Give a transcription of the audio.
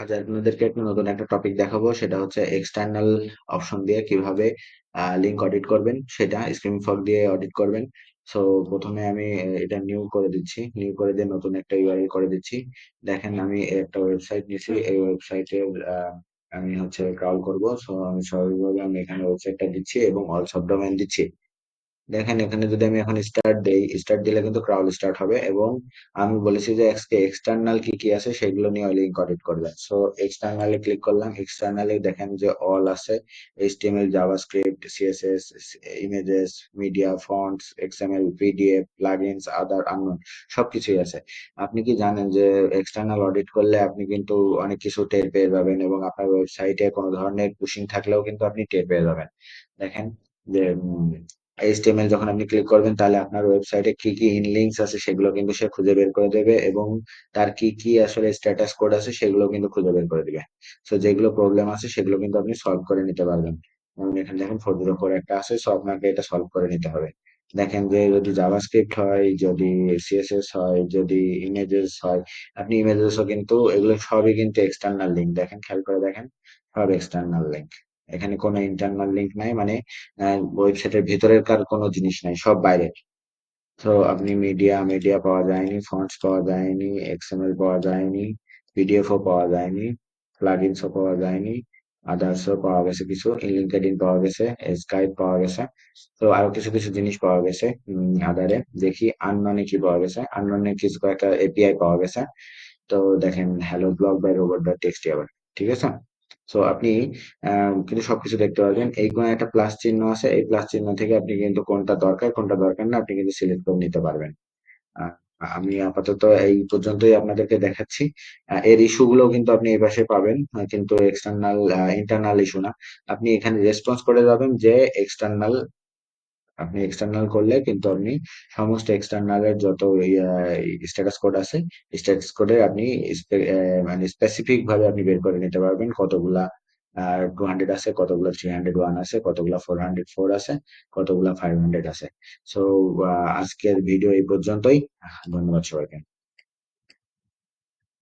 আজ আপনাদেরকে একটা নতুন একটা টপিক দেখাবো, সেটা হচ্ছে এক্সটার্নাল অপশন দিয়ে কীভাবে লিঙ্ক অডিট করবেন, সেটা স্ক্রিন ফগ দিয়ে অডিট করবেন। সো প্রথমে আমি এটা নিউ করে দিচ্ছি নিউ করে দিয়ে নতুন একটা ইউআরএল করে দিচ্ছি। দেখেন, আমি একটা ওয়েবসাইট নিয়েছি, এই ওয়েবসাইটের আমি হচ্ছে ক্রাউল করব। সো আমি স্বাভাবিকভাবে আমি এখানে ওয়েবসাইটটা দিচ্ছি এবং অল সব ডোমেন দিচ্ছি। দেখেন, এখানে যদি আমি এখন স্টার্ট দেই স্টার্ট দিলে কিন্তু ক্রাউল স্টার্ট হবে এবং আমি বলেছি যে এক্সকে এক্সটার্নাল কি কি আছে সেগুলো নিয়ে লিঙ্ক অডিট করবেন সো এক্সটার্নালে ক্লিক করলাম এক্সটার্নালে দেখেন যে অল আছে HTML JavaScript CSS images media fonts XML PDF plugins other unknown সবকিছুই আছে। আপনি কি জানেন যে এক্সটার্নাল অডিট করলে আপনি কিন্তু অনেক কিছু টের পেয়ে যাবেন এবং আপনার ওয়েবসাইটে কোনো ধরনের পুশিং থাকলেও কিন্তু আপনি টের পেয়ে যাবেন। দেখেন যে এইচটিএমএল যখন আপনি ক্লিক করবেন, তাহলে আপনার ওয়েবসাইটে কি কি ইনলিঙ্কস আছে সেগুলো কিন্তু সে খুঁজে বের করে দেবে এবং তার কি কি আসলে স্ট্যাটাস কোড আছে সেগুলো কিন্তু খুঁজে বের করে দিবে। সো যেগুলো প্রবলেম আছে সেগুলো কিন্তু আপনি সলভ করে নিতে পারবেন। যেমন এখানে দেখেন ফোর জিরো ফোর একটা আছে সো আপনাকে এটা সলভ করে নিতে হবে। দেখেন যে যদি জাভাস্ক্রিপ্ট হয়, যদি সিএসএস হয়, যদি ইমেজেস হয়, আপনি ইমেজেসও কিন্তু এগুলো সবই কিন্তু এক্সটার্নাল লিঙ্ক দেখেন, খেয়াল করে দেখেন, সব এক্সটার্নাল লিঙ্ক এখানে কোনো ইন্টারনাল লিঙ্ক নাই মানে ওয়েবসাইটের ভিতরের কার কোনো জিনিস নাই, সব বাইরে। তো আপনি মিডিয়া মিডিয়া পাওয়া যায়নি ফন্টস পাওয়া যায়নি এক্সএমএল পাওয়া যায়নি পিডিএফও পাওয়া যায়নি প্লাগইনসও পাওয়া যায়নি আদার্সও পাওয়া গেছে কিছু লিঙ্কেডিন পাওয়া গেছে স্কাইপ পাওয়া গেছে, তো আরও কিছু কিছু জিনিস পাওয়া গেছে আদারে দেখি আনননে কি পাওয়া গেছে আনননে কিছু কয়েকটা এপিআই পাওয়া গেছে, তো দেখেন hello blog by robot dot text আবার, ঠিক আছে? সো আপনি কিন্তু সবকিছু দেখতে পারবেন। এই একটা প্লাস চিহ্ন আছে, এই প্লাস চিহ্ন থেকে আপনি কিন্তু কোনটা দরকার কোনটা দরকার না, আপনি কিন্তু সিলেক্ট করে নিতে পারবেন। আমি আপাতত এই পর্যন্তই আপনাদেরকে দেখাচ্ছি। এর ইস্যু গুলো কিন্তু আপনি এই পাশে পাবেন কিন্তু এক্সটার্নাল ইন্টারনাল ইস্যু না। আপনি এখানে রেসপন্স করে যাবেন যে এক্সটার্নাল আপনি এক্সটার্নাল করলে কিন্তু আপনি সমস্ত এক্সটার্নাল এর যত স্ট্যাটাস কোড আছে স্ট্যাটাস কোডে আপনি মানে স্পেসিফিক ভাবে আপনি বের করে নিতে পারবেন কতগুলা টু হান্ড্রেড আছে, কতগুলো থ্রি হান্ড্রেড ওয়ান আছে, কতগুলো ফোর হান্ড্রেড ফোর আছে, কতগুলো ফাইভ হান্ড্রেড আছে। সো আজকের ভিডিও এই পর্যন্তই। ধন্যবাদ সবাইকে।